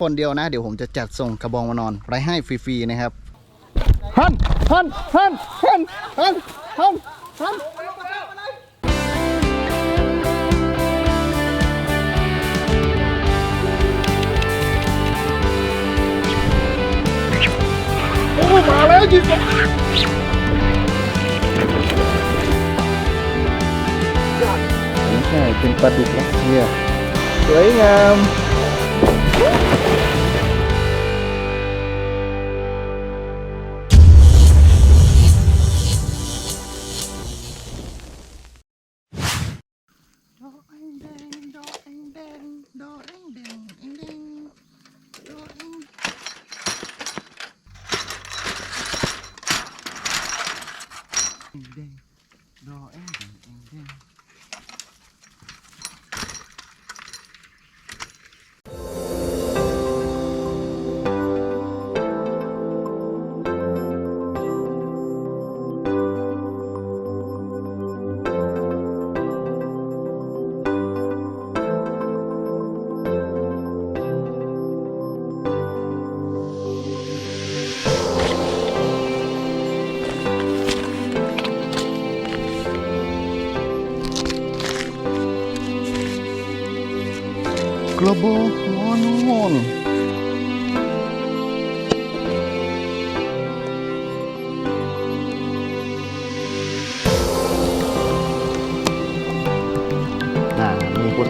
โอ้โอ้คนเดียวนะ เดี๋ยวผมจะจัดส่งกระบองมานอนไว้ให้ฟรีๆนะครับฮันฮันฮันฮันฮันฮันฮันโอ้มาแล้วจริงไม่ใช่เป็นปลาดุกรัสเซียสวยงาม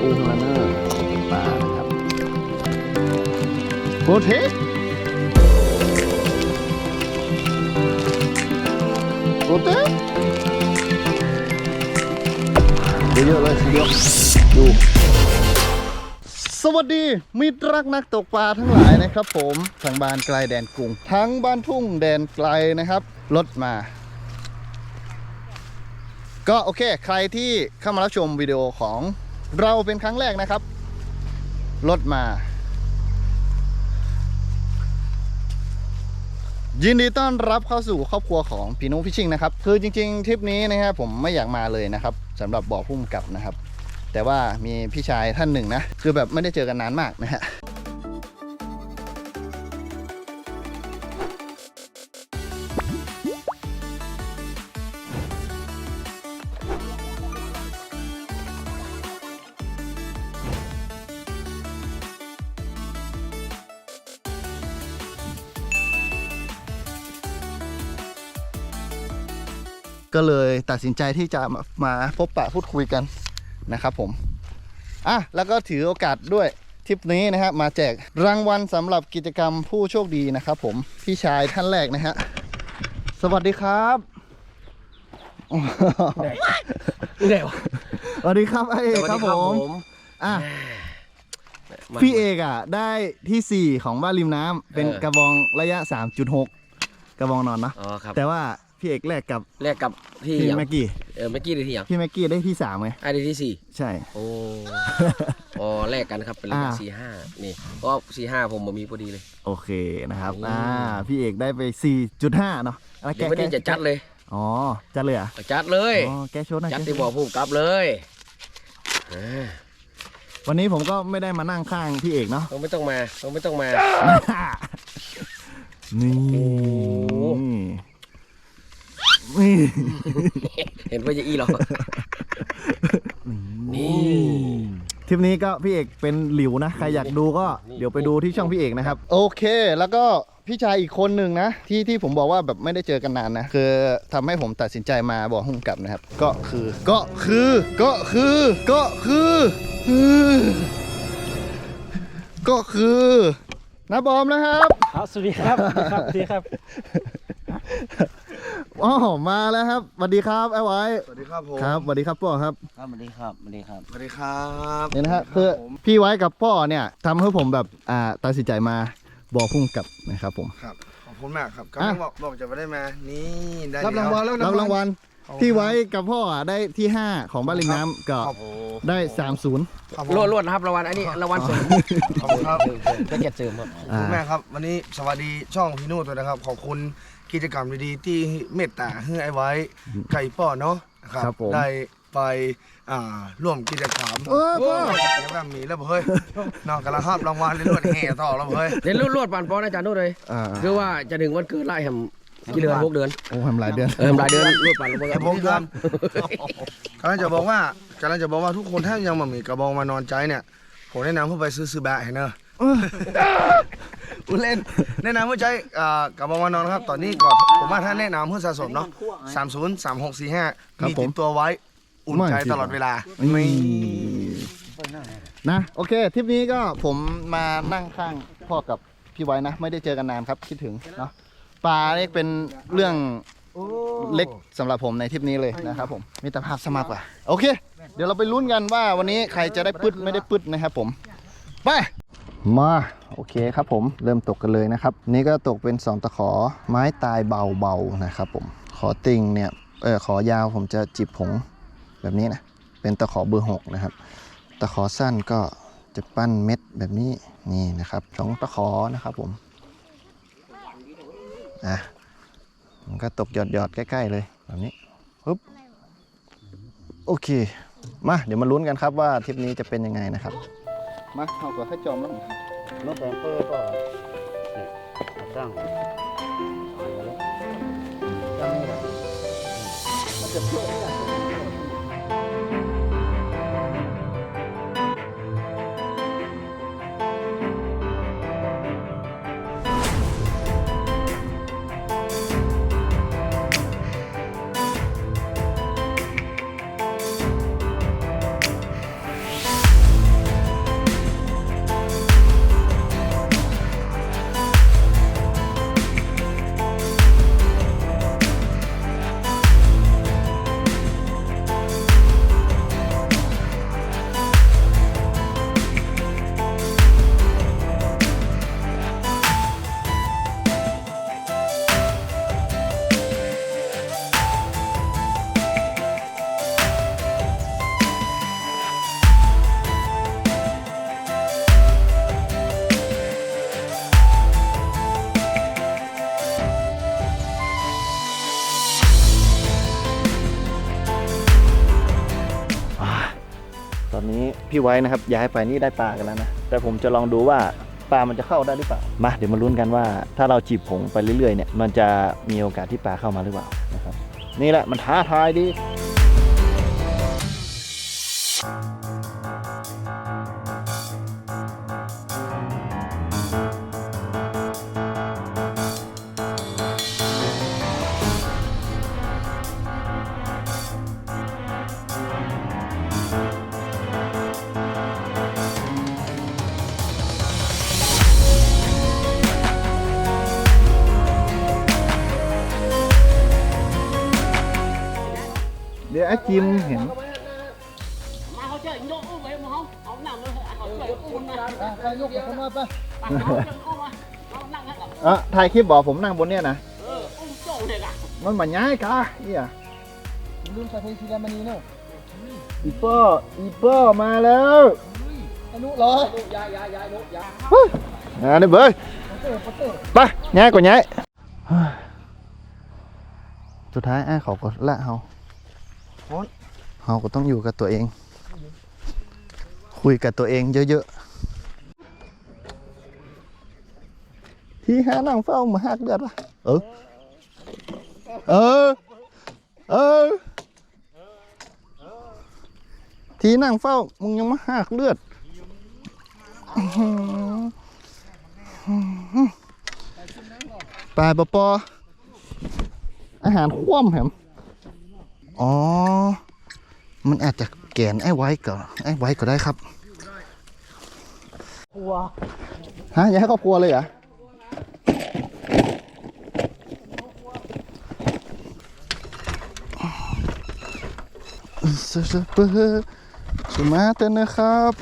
อุ้มแล้วเนอะปลานะครับโปรเทคโปรเทคเยอะๆเลยทีเดียวดูสวัสดีมิตรรักนักตกปลาทั้งหลายนะครับ ผมทางบ้านไกลแดนกรุงทั้งบ้านทุ่งแดนไกลนะครับรถมา ก็โอเค ใครที่เข้ามารับชมวิดีโอของ เราเป็นครั้งแรกนะครับ รถมา ยินดีต้อนรับเข้าสู่ครอบครัวของพี่นุพิชิงนะครับ คือจริงๆทริปนี้นะครับผมไม่อยากมาเลยนะครับสำหรับบ่อพุ่มกับนะครับ แต่ว่ามีพี่ชายท่านหนึ่งนะ คือแบบไม่ได้เจอกันนานมากนะฮะ ก็เลยตัดสินใจที่จะมามาพบปะพูดคุยกันนะครับผมอะแล้วก็ถือโอกาสด้วยทริปนี้นะฮะมาแจกรางวัลสำหรับกิจกรรมผู้โชคดีนะครับผมพี่ชายท่านแรกนะฮะสวัสดีครับเดี๋ยวสวัสดีครับไอเอกครับผมอะพี่เอกอะ ได้ที่4ของบ้านริมน้ำเป็นกระบองระยะ 3.6 กระบองนอนเนาะอ๋อครับแต่ว่า พี่เอกแลกกับแลกกับที่พี่อย่างแม็กกี้เออเมื่อกี้ได้ที่อย่างพี่แม็กกี้ได้ที่3ไงไอ้ได้ที่สี่ใช่ โอ้ อ๋อแลกกันครับเป็นเลขอ่า สี่ห้านี่ก็สี่ห้าผมบ่มีพอดีเลย โอเคนะครับโอ้อ่าพี่เอกได้ไป 4.5 เนาะแล้วเดี๋ยววันนี้จะจัดเลยอ๋อจัดเลยเหรอะจัดเลย อ๋อแกโชว์หน่อยจัดแกโชว์ที่บ่อผู้กลับเลยเออวันนี้ผมก็ไม่ได้มานั่งข้างพี่เอกเนาะต้องไม่ต้องมาต้องไม่ต้องมา นี่โอ้นี่ เห็นว่าจะอี้หรอ นี่ ทริปนี้ก็พี่เอกเป็นหลิวนะ ใครอยากดูก็นี่เดี๋ยวไปดูที่ช่องพี่เอกนะครับ โอเค แล้วก็พี่ชายอีกคนหนึ่งนะ ที่ที่ผมบอกว่าแบบไม่ได้เจอกันนานนะ คือทำให้ผมตัดสินใจมาบอกหุ้มกลับนะครับ ก็คือ ก็คือ ก็คือ ก็คือคือก็คือนะบอมนะครับ ครับสวัสดีครับ สวัสดีครับ อ๋อมาแล้วครับสวัสดีครับไอ้ไว้สวัสดีครับผมครับสวัสดีครับพ่อครับครับสวัสดีครับสวัสดีครับสวัสดีครับเนี่ยนะฮะคือพี่ไว้กับพ่อเนี่ยทำให้ผมแบบอ่าตัดสินใจมาบอกพุ่งกลับนะครับผมครับขอบคุณมากครับก็อะบอกบอกจะไม่ได้มานี่ได้รับรางวัลแล้รับรางวัลขอบคุณ พี่ไว้กับพ่ออะได้ที่ 5 ของบ้านริมน้ำก็ขอบได้ 30ขอบรวดรวดนะครับรางวัลอันนี้รางวัลเสริมขอบคุณครับได้เก็บเสริมครับ ขอบคุณแม่ครับวันนี้สวัสดีช่องพี่นุ่ด้วยนะครับ ขอบคุณกิจกรรมดีๆที่เมตตาให้ไอ้ไว้ไก่ป้อเนาะนะครับครับผม ได้ไปอ่าร่วมกิจกรรมเออพ่อแล้วแบบมีแล้วเฮ้ยนอกกันละครับรางวัลเลยรวดแห่ต่อแล้วเฮ้ย เดี๋ยวรวดๆปานปอนอาจารย์นู่นเลย อ่า คือว่าจะถึงวันเกิดไล่แฮม กี่เดือนหกเดือนโอ้ทำหลายเดือน เออหลายเดือนรวดปานลงไปแค่พงเดือนกำลังจะบอกว่ากำลังจะบอกว่าทุกคนถ้ายังมามีกระบองมานอนใจเนี่ยผมแนะนำเพื่อไปซื้อซื้อแบะให้เนอะอุยเล่นแนะนำเพื่อใจอ่ากระบองมานอนครับ ตอนนี้ก่อนผมว่าถ้าแนะนำเพื่อสะสมเนาะสามศูนย์สามหกสี่ห้าครับมีผมติดตัวไว้อุ่นใจตลอดเวลานี่นะโอเคทริปนี้ก็ผมมานั่งข้างพ่อกับพี่ไว้นะ ไม่ได้เจอกันนานครับคิดถึงเนาะ ปลาเล็กเป็นเรื่องเล็กสำหรับผมในทริปนี้เลยนะครับผมมีแต่ภาพสมากกว่า โอเค เดี๋ยวเราไปลุ้นกันว่าวันนี้ใครจะได้ปึ๊ดไม่ได้ปึ๊ดนะครับผม ไป มาโอเคครับผมเริ่มตกกันเลยนะครับ นี่ก็ตกเป็น 2 ตะขอไม้ตายเบาๆนะครับผมขอติงเนี่ยเออขอยาวผมจะจิบผงแบบนี้นะเป็นตะขอเบอร์6นะครับ ตะขอสั้นก็จะปั้นเม็ดแบบนี้นี่นะครับสองตะขอนะครับผม อะมันก็ตกหยอดๆใกล้ๆเลยแบบนี้ปึ๊บโอเค มาเดี๋ยวมาลุ้นกันครับว่าทริปนี้จะเป็นยังไงนะครับ มาเอากับข้าจอมแล้วรถแบมเปอร์ก็เนี่ยตั้งต พี่ไว้นะครับย้ายไปนี่ได้ปลากันแล้วนะแต่ผมจะลองดูว่าปลามันจะเข้าได้หรือเปล่ามาเดี๋ยวมาลุ้นกันว่า ถ้าเราจีบผงไปเรื่อยๆเนี่ยมันจะมีโอกาสที่ปลาเข้ามาหรือเปล่านะครับนี่แหละมันท้าทายดี chơi ôm mà họ nằm hết rồi อะถ่ายคลิปบอกผมนั่งบนเนี่ยนะ ôm chỗ này cả มันมาย้ายกะเนี่ยลืมใส่เพลงซีแรมนีเนาะอีเปอร์อีเปอร์มาแล้วอนุเหรอย้ายย้ายย้ายรถย้ายอ่านี่เบยไปย้ายก่อนย้ายเฮ้ยสุดท้ายไอ้เขาก็ละเฮา เฮาก็ต้องอยู่กับตัวเอง คุยกับตัวเองเยอะๆ ที่หานั่งเฝ้ามาหักเลือดวะเออ เออ เออ ที่นั่งเฝ้ามึงยังมาหักเลือดปลาปอปออาหารคว่ำแหม อ๋อ มันอาจจะแกนไอ้ไว้ก่อนไอ้ไว้ก็ได้ครับครัวฮะอยากให้ครอบครัวเลยเหรอสเปอร์สมาเตนนะครับ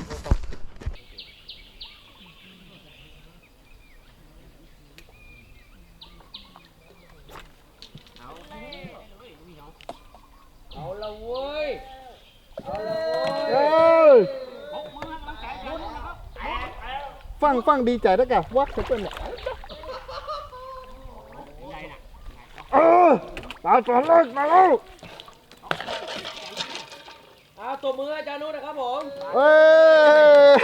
เอาละเว้ย เอ้ย ฟังฟังดีใจแล้วกันวักเปิ้ลเนี่ยเออตาตอนแรกมาแล้วเอาตัวมืออาจารย์นุชนะครับผม เอ้ย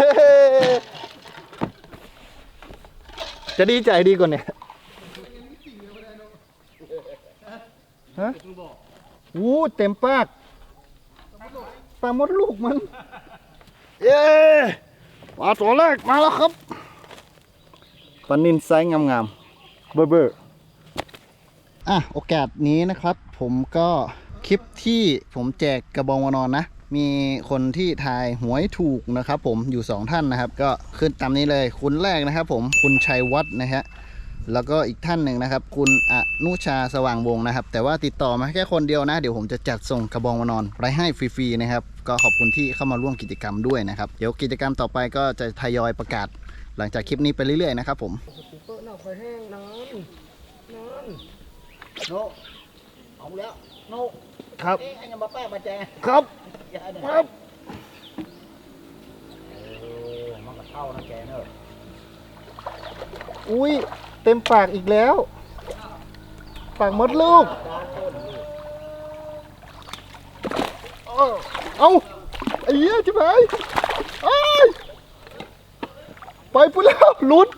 จะดีใจดีกว่าเนี่ยฮะวู้เต็มปากปลามดลูกมัน เย้มาตัวแรกมาแล้วครับ ปลานินไซส์งามๆเบอร์เบอร์อะโอกาสนี้นะครับ ผมก็คลิปที่ผมแจกกระบองวานอนนะ มีคนที่ทายหวยถูกนะครับ ผมอยู่ 2 ท่านนะครับ ก็ขึ้นตามนี้เลยคุณแรกนะครับ ผมคุณชัยวัฒน์นะฮะแล้วก็อีกท่านหนึ่งนะครับ คุณอนุชาสว่างวงนะครับ แต่ว่าติดต่อมาแค่คนเดียวนะ เดี๋ยวผมจะจัดส่งกระบองมานอนไปให้ฟรีๆนะครับ ก็ขอบคุณที่เข้ามาร่วมกิจกรรมด้วยนะครับ เดี๋ยวกิจกรรมต่อไปก็จะทยอยประกาศ หลังจากคลิปนี้ไปเรื่อยๆนะครับผมโนเอาแล้วโนครับเอ๊ะไอ้ยังมาแป้มาแจงครับอย่าเนี่ยครับเออมันก็เข้านะแกเนอะอุ้ยเต็มปากอีกแล้ว ปากมดลูกเอาไอ้เหี้ยจิ๋วายเอ้ย ไปปุ๊แล้วหลุด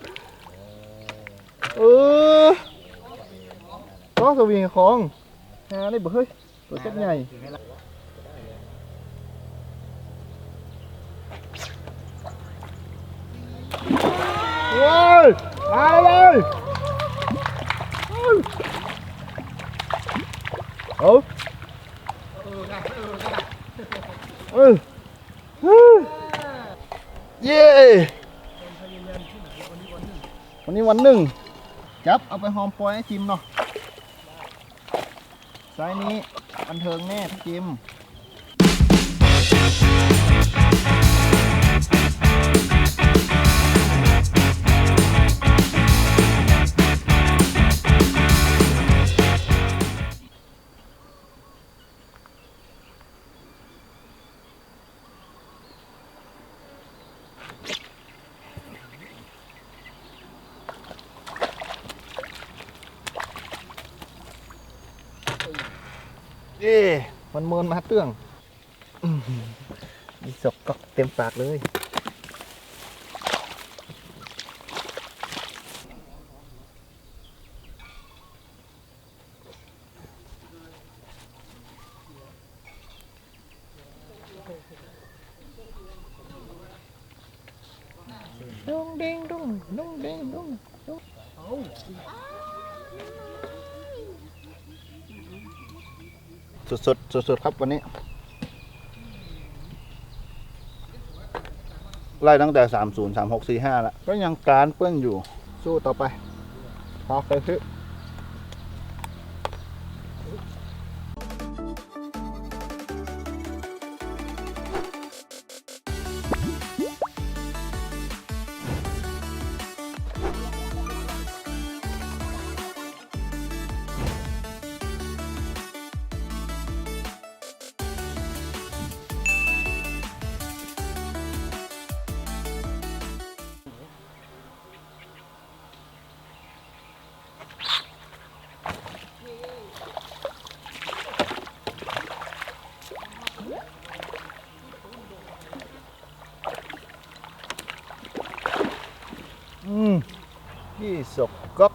เออต้องสวิงของหาได้บ่เฮ้ยตัวเจ็บใหญ่เว้ยมาเลยเอาเออเฮ้ยเย้ วันนี้วันหนึ่งจับเอาไปหอมปล่อยให้จิมเนาะสายนี้บันเทิงแน่จิม เอ๊มันเมินมาเตื้องมีศกก็เต็มปากเลย ดงเด้งดงดงเด้งดงดง สุดสุดๆครับวันนี้ ไล่ตั้งแต่สามศูนย์สามหกสี่ห้าแล้วก็ยังการเปื้อนอยู่สู้ต่อไปพอไปคือ ยี่สกก๊อก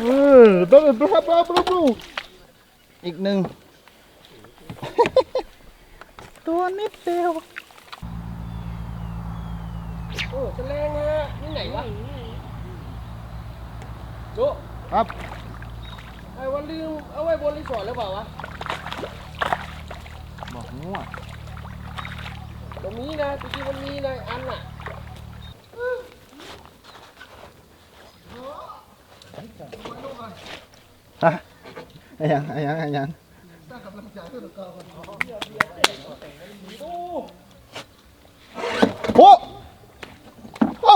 เออต้องบลาบลาบลาบลาอีกหนึ่ง ตัวนิดเดียว โอ้จะแรงเลยอะนี่ไหนวะ โจครับไอ้วันลืมเอาไว้บนรีสอร์ทหรือเปล่าวะบอกง่วงตรงนี้นะจริงๆมันมีนะอันน่ะฮะไอ้ยังไอ้ยังไอ้ยังโอ้โอ้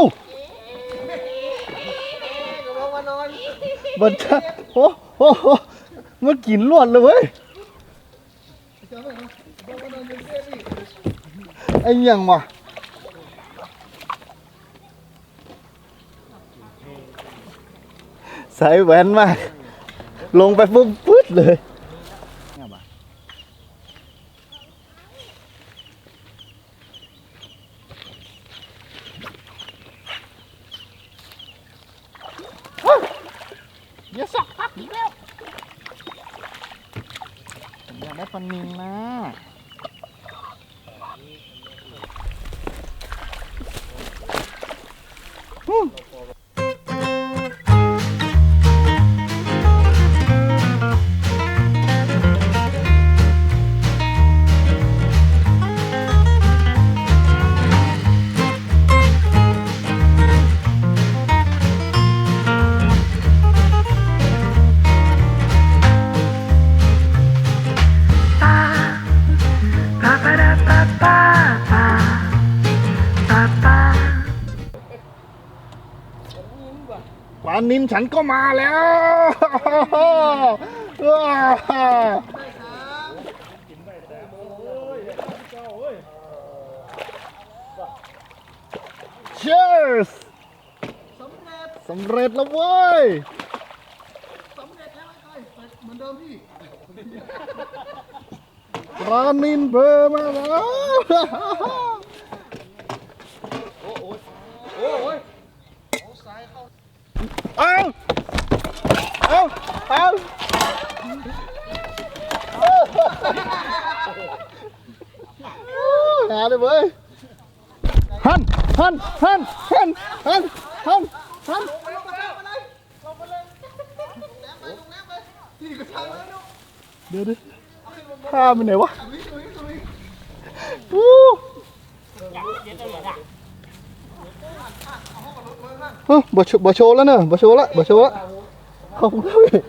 บันจะโอ้โหมันกินรวดเลยเว้ยไอ้ยังวะใส่แหวนมาก ลงไปปุ๊บปึ๊ดเลย นินฉันก็มาแล้วว้าเชียร์สสำเร็จแล้วเว้ยสำเร็จแล้วไอ้เหมือนเดิมพี่ปลานินเบอร์มาแล้ว โอ้ยโอ้ย เอาเอาเอาหาเลยเว้ยหันหันหันหันหันหันหันเดี๋ยวดิข้ามันไหนวะอู้ เฮ้ยบ่โชบ่โชว์แล้วเนอะบ่โชว์ละบ่โชว์ละขอบคุณครับพี่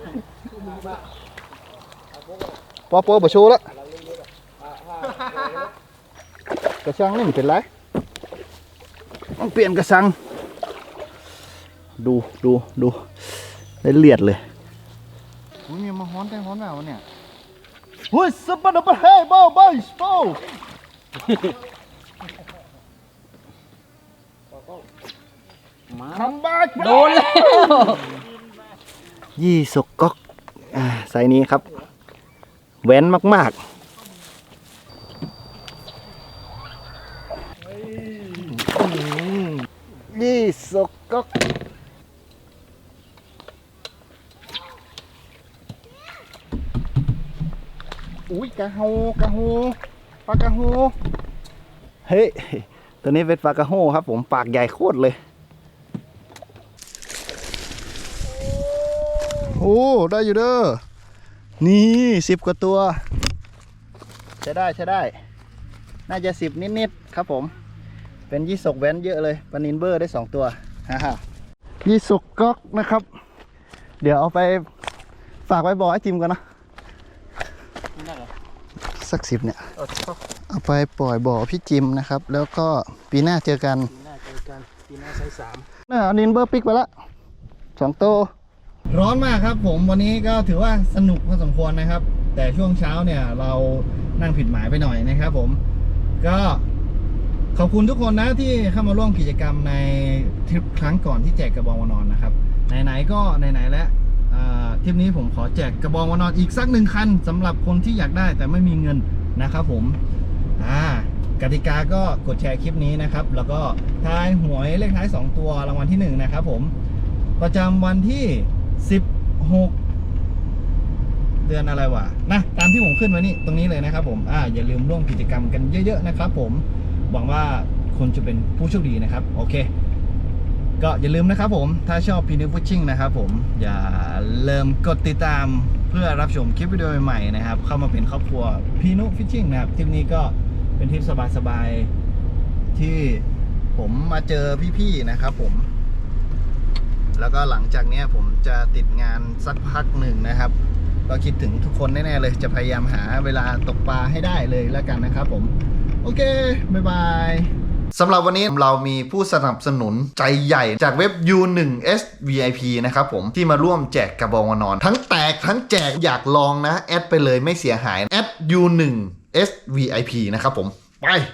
ปอปอบ่โชว์ละกระชังนี่ มันเป็นไรต้องเปลี่ยนกระชังดูดูดูได้เลียดเลยมันมีมาฮ้อนแต่ฮ้อนแบบวะเนี่ยเฮ้ยสปันดับเฮ้ยบ้าบ้าบ้าทำบ้าโดนแล้วยี่สกก๊อกอ่าไซส์นี้ครับแว้นมากๆยี่สกก๊อกอุ้ยกะโฮกะโฮปลากะโฮเฮ้ยตัวนี้เป็นปลากะโฮครับผมปากใหญ่โคตรเลย โอ้ได้อยู่เด้อนี่สิบกว่าตัวใช้ได้ใช้ได้ น่าจะสิบนิดๆครับผม เป็นยี่สกแว้นเยอะเลยปลานินเบอร์ได้สองตัวฮ่าฮ่ายี่สกก๊อกนะครับ เดี๋ยวเอาไปฝากไว้บอกไอ้จิมกันนะสักสิบเนี่ยเอาไปปล่อยบ่อพี่จิมนะครับ แล้วก็ปีหน้าเจอกันปีหน้าเจอกันปีหน้าไซส์สามน่าเอานินเบอร์ปิกไปละสองโตว ร้อนมากครับ ผมวันนี้ก็ถือว่าสนุกพอสมควรนะครับ แต่ช่วงเช้าเนี่ยเรานั่งผิดหมายไปหน่อยนะครับ ผมก็ขอบคุณทุกคนนะที่เข้ามาร่วมกิจกรรมในทริปครั้งก่อนที่แจกกระบองวานอนนะครับ ไหนๆก็ไหนๆแล้วทริปนี้ผมขอแจกกระบองวานอนอีกสักหนึ่งคันสำหรับคนที่อยากได้แต่ไม่มีเงินนะครับผมอ่ากติกาก็กดแชร์คลิปนี้นะครับ แล้วก็ทายหวยเลขท้าย 2 ตัวรางวัลที่ 1 นะครับผมประจำวันที่ 16 เดือนอะไรวะนะตามที่ผมขึ้นไว้นี่ตรงนี้เลยนะครับผมอ่าอย่าลืมร่วมกิจกรรมกันเยอะ ๆ นะครับผมหวังว่าคุณจะเป็นผู้โชคดีนะครับ โอเค ก็อย่าลืมนะครับผมถ้าชอบพีนิวฟิชชิ่งนะครับผมอย่าลืมกดติดตามเพื่อรับชมคลิปวิดีโอใหม่ๆนะครับ เข้ามาเป็นครอบครัวพีนุฟิชชิ่งนะครับทริปนี้ก็เป็นทริปสบายๆที่ผมมาเจอพี่ๆนะครับผม แล้วก็หลังจากนี้ผมจะติดงานสักพักหนึ่งนะครับ ก็คิดถึงทุกคนแน่ๆเลย จะพยายามหาเวลาตกปลาให้ได้เลยแล้วกันนะครับผม โอเค บ๊ายบายสำหรับวันนี้เรามีผู้สนับสนุนใจใหญ่จากเว็บ U1S VIP นะครับผมที่มาร่วมแจกกระบองนอน ทั้งแตกทั้งแจกอยากลองนะ แอดไปเลยไม่เสียหายแอด U1S VIP นะครับผม ไป